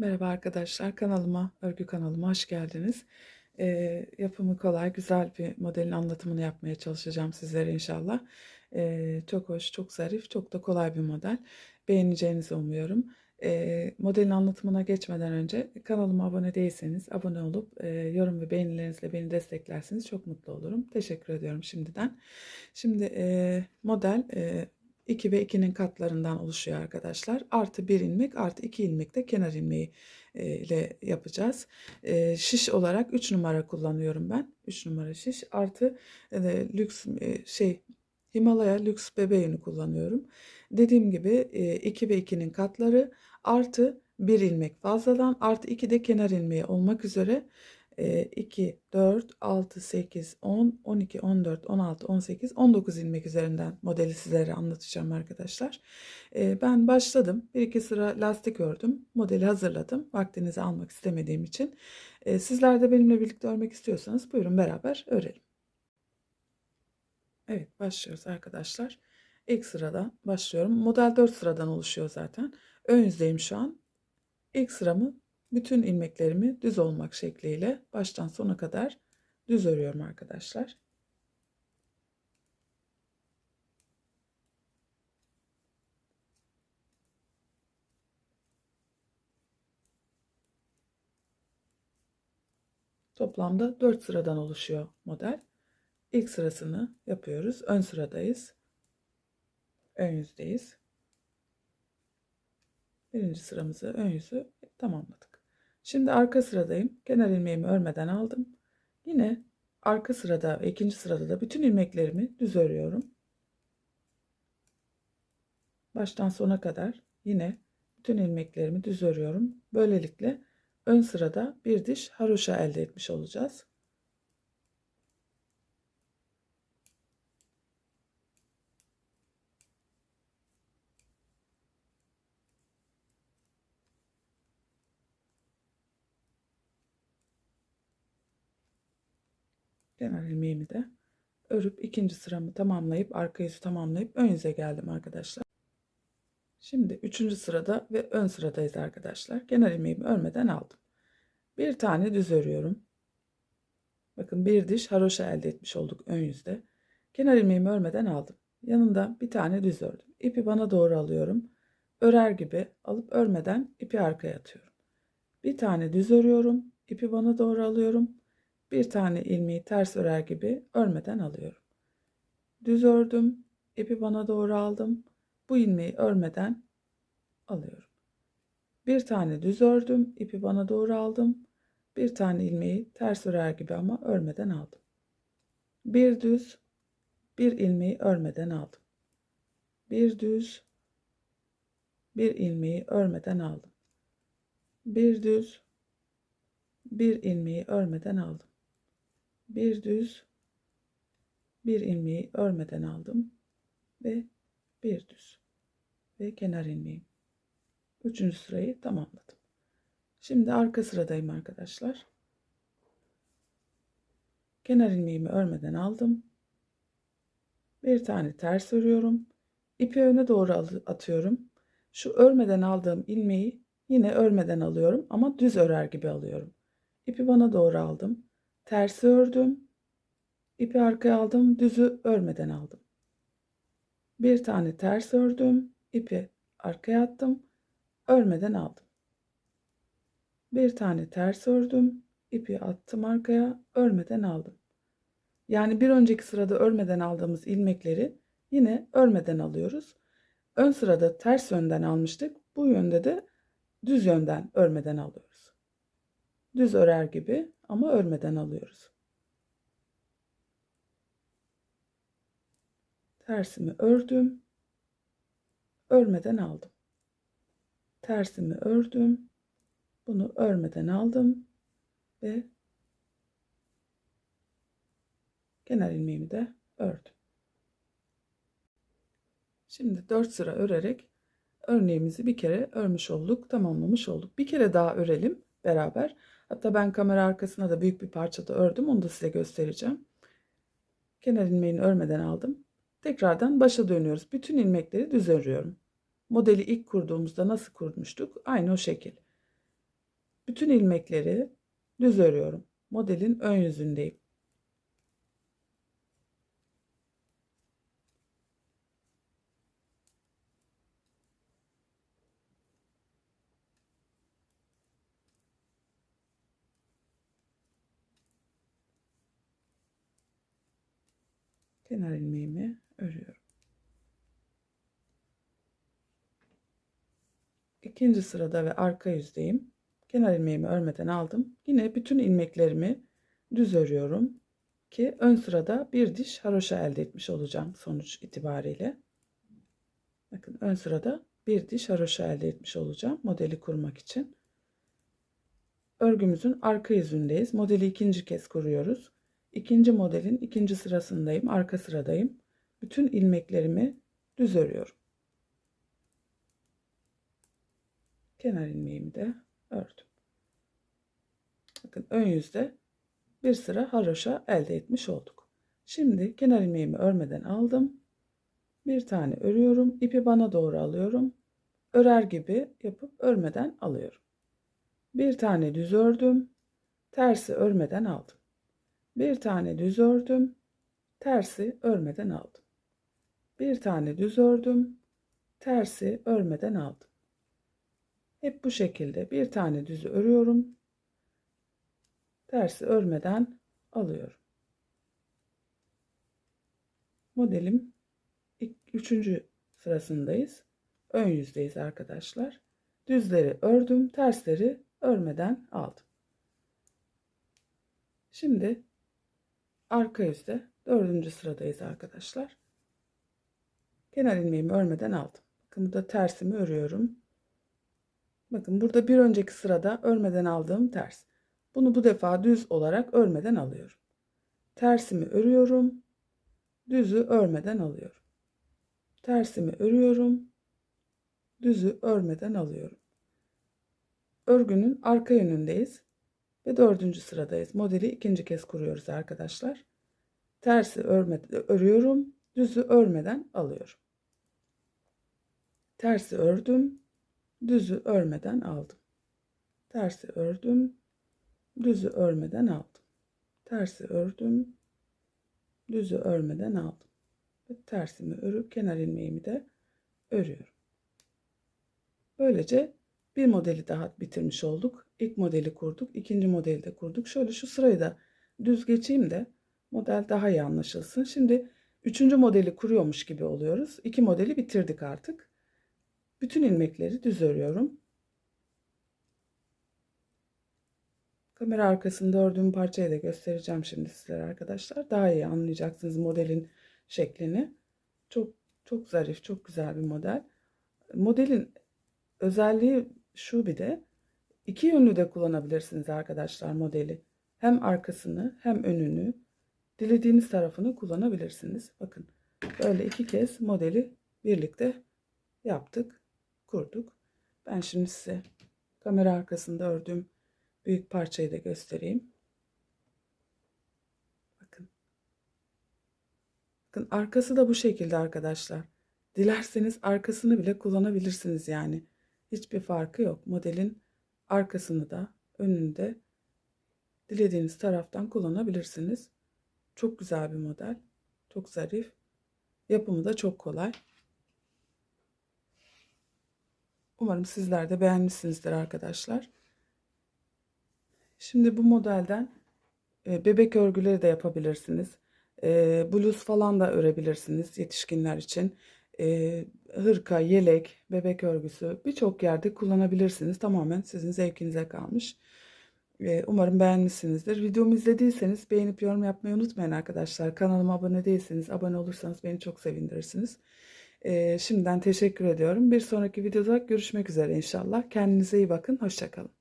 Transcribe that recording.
Merhaba arkadaşlar, kanalıma, örgü kanalıma hoş geldiniz. Ee, yapımı kolay, güzel bir modelin anlatımını yapmaya çalışacağım sizlere inşallah. Ee, çok hoş, çok zarif, çok da kolay bir model. Beğeneceğinizi umuyorum. Ee, modelin anlatımına geçmeden önce kanalıma abone değilseniz abone olup e, yorum ve beğenilerinizle beni desteklerseniz çok mutlu olurum. Teşekkür ediyorum şimdiden. Şimdi e, model... E, 2 ve 2'nin katlarından oluşuyor arkadaşlar. Artı 1 ilmek artı 2 ilmek de kenar ilmeği e, ile yapacağız. E, şiş olarak 3 numara kullanıyorum ben. 3 numara şiş artı e, lüks şey Himalaya lüks bebe yünü kullanıyorum. Dediğim gibi e, 2 ve 2'nin katları artı 1 ilmek fazladan artı 2 de kenar ilmeği olmak üzere 2, 4, 6, 8, 10, 12, 14, 16, 18, 19 ilmek üzerinden modeli sizlere anlatacağım arkadaşlar. E, ben başladım. Bir iki sıra lastik ördüm. Modeli hazırladım. Vaktinizi almak istemediğim için. E, sizler de benimle birlikte örmek istiyorsanız buyurun beraber örelim. Evet başlıyoruz arkadaşlar. İlk sırada başlıyorum. Model 4 sıradan oluşuyor zaten. Ön yüzdeyim şu an. İlk sıramı bütün ilmeklerimi düz olmak şekliyle baştan sona kadar düz örüyorum arkadaşlar. Toplamda 4 sıradan oluşuyor model. İlk sırasını yapıyoruz. Ön sıradayız. Ön yüzdeyiz. Birinci sıramızı ön yüzü tamamladık. Şimdi arka sıradayım. Kenar ilmeğimi örmeden aldım. Yine arka sırada ve ikinci sırada da bütün ilmeklerimi düz örüyorum. Baştan sona kadar yine bütün ilmeklerimi düz örüyorum. Böylelikle ön sırada bir diş haroşa elde etmiş olacağız. Kenar ilmeğimi de örüp ikinci sıramı tamamlayıp arka yüzü tamamlayıp ön yüze geldim arkadaşlar. Şimdi üçüncü sırada ve ön sıradayız arkadaşlar. Kenar ilmeğimi örmeden aldım. Bir tane düz örüyorum. Bakın bir diş haroşa elde etmiş olduk ön yüzde. Kenar ilmeğimi örmeden aldım. Yanında bir tane düz ördüm. İpi bana doğru alıyorum. Örer gibi alıp örmeden ipi arkaya atıyorum. Bir tane düz örüyorum. İpi bana doğru alıyorum bir tane ilmeği ters örer gibi örmeden alıyorum. Düz ördüm, ipi bana doğru aldım. Bu ilmeği örmeden alıyorum. Bir tane düz ördüm, ipi bana doğru aldım. Bir tane ilmeği ters örer gibi ama örmeden aldım. Bir düz, bir ilmeği örmeden aldım. Bir düz, bir ilmeği örmeden aldım. Bir düz, bir ilmeği örmeden aldım bir düz bir ilmeği örmeden aldım ve bir düz ve kenar ilmeğim. Üçüncü sırayı tamamladım. Şimdi arka sıradayım arkadaşlar. Kenar ilmeğimi örmeden aldım. Bir tane ters örüyorum. İpi öne doğru atıyorum. Şu örmeden aldığım ilmeği yine örmeden alıyorum ama düz örer gibi alıyorum. İpi bana doğru aldım tersi ördüm. ipi arkaya aldım. Düzü örmeden aldım. Bir tane ters ördüm. ipi arkaya attım. Örmeden aldım. Bir tane ters ördüm. ipi attım arkaya. Örmeden aldım. Yani bir önceki sırada örmeden aldığımız ilmekleri yine örmeden alıyoruz. Ön sırada ters yönden almıştık. Bu yönde de düz yönden örmeden alıyoruz. Düz örer gibi ama örmeden alıyoruz. Tersimi ördüm. Örmeden aldım. Tersimi ördüm. Bunu örmeden aldım ve kenar ilmeğimi de ördüm. Şimdi 4 sıra örerek örneğimizi bir kere örmüş olduk, tamamlamış olduk. Bir kere daha örelim beraber. Hatta ben kamera arkasına da büyük bir parçada ördüm. Onu da size göstereceğim. Kenar ilmeğini örmeden aldım. Tekrardan başa dönüyoruz. Bütün ilmekleri düz örüyorum. Modeli ilk kurduğumuzda nasıl kurmuştuk? Aynı o şekil. Bütün ilmekleri düz örüyorum. Modelin ön yüzündeyim. Kenar ilmeğimi örüyorum. İkinci sırada ve arka yüzdeyim. Kenar ilmeğimi örmeden aldım. Yine bütün ilmeklerimi düz örüyorum ki ön sırada bir diş haroşa elde etmiş olacağım sonuç itibariyle. Bakın ön sırada bir diş haroşa elde etmiş olacağım modeli kurmak için. Örgümüzün arka yüzündeyiz. Modeli ikinci kez kuruyoruz. İkinci modelin ikinci sırasındayım, arka sıradayım. Bütün ilmeklerimi düz örüyorum. Kenar ilmeğimi de ördüm. Bakın ön yüzde bir sıra haroşa elde etmiş olduk. Şimdi kenar ilmeğimi örmeden aldım. Bir tane örüyorum. ipi bana doğru alıyorum. Örer gibi yapıp örmeden alıyorum. Bir tane düz ördüm. Tersi örmeden aldım. Bir tane düz ördüm. Tersi örmeden aldım. Bir tane düz ördüm. Tersi örmeden aldım. Hep bu şekilde bir tane düz örüyorum. Tersi örmeden alıyorum. Modelim üçüncü sırasındayız. Ön yüzdeyiz arkadaşlar. Düzleri ördüm, tersleri örmeden aldım. Şimdi arka yüzde dördüncü sıradayız arkadaşlar. Kenar ilmeğimi örmeden aldım. Bakın burada tersimi örüyorum. Bakın burada bir önceki sırada örmeden aldığım ters. Bunu bu defa düz olarak örmeden alıyorum. Tersimi örüyorum. Düzü örmeden alıyorum. Tersimi örüyorum. Düzü örmeden alıyorum. Örgünün arka yönündeyiz ve dördüncü sıradayız. Modeli ikinci kez kuruyoruz arkadaşlar. Tersi örme, örüyorum. Düzü örmeden alıyorum. Tersi ördüm. Düzü örmeden aldım. Tersi ördüm. Düzü örmeden aldım. Tersi ördüm. Düzü örmeden aldım. Ve tersimi örüp kenar ilmeğimi de örüyorum. Böylece bir modeli daha bitirmiş olduk. İlk modeli kurduk. ikinci modeli de kurduk. Şöyle şu sırayı da düz geçeyim de model daha iyi anlaşılsın. Şimdi üçüncü modeli kuruyormuş gibi oluyoruz. İki modeli bitirdik artık. Bütün ilmekleri düz örüyorum. Kamera arkasında ördüğüm parçayı da göstereceğim şimdi sizlere arkadaşlar. Daha iyi anlayacaksınız modelin şeklini. Çok çok zarif, çok güzel bir model. Modelin özelliği şu bir de iki yönlü de kullanabilirsiniz arkadaşlar modeli. Hem arkasını hem önünü dilediğiniz tarafını kullanabilirsiniz. Bakın böyle iki kez modeli birlikte yaptık, kurduk. Ben şimdi size kamera arkasında ördüğüm büyük parçayı da göstereyim. Bakın. Bakın arkası da bu şekilde arkadaşlar. Dilerseniz arkasını bile kullanabilirsiniz yani. Hiçbir farkı yok. Modelin arkasını da önünde dilediğiniz taraftan kullanabilirsiniz. Çok güzel bir model. Çok zarif. Yapımı da çok kolay. Umarım sizler de beğenmişsinizdir arkadaşlar. Şimdi bu modelden e, bebek örgüleri de yapabilirsiniz. E, bluz falan da örebilirsiniz yetişkinler için. E, hırka, yelek, bebek örgüsü birçok yerde kullanabilirsiniz. Tamamen sizin zevkinize kalmış. E, umarım beğenmişsinizdir. Videomu izlediyseniz beğenip yorum yapmayı unutmayın arkadaşlar. Kanalıma abone değilseniz abone olursanız beni çok sevindirirsiniz. E, şimdiden teşekkür ediyorum. Bir sonraki videoda görüşmek üzere inşallah. Kendinize iyi bakın. Hoşçakalın.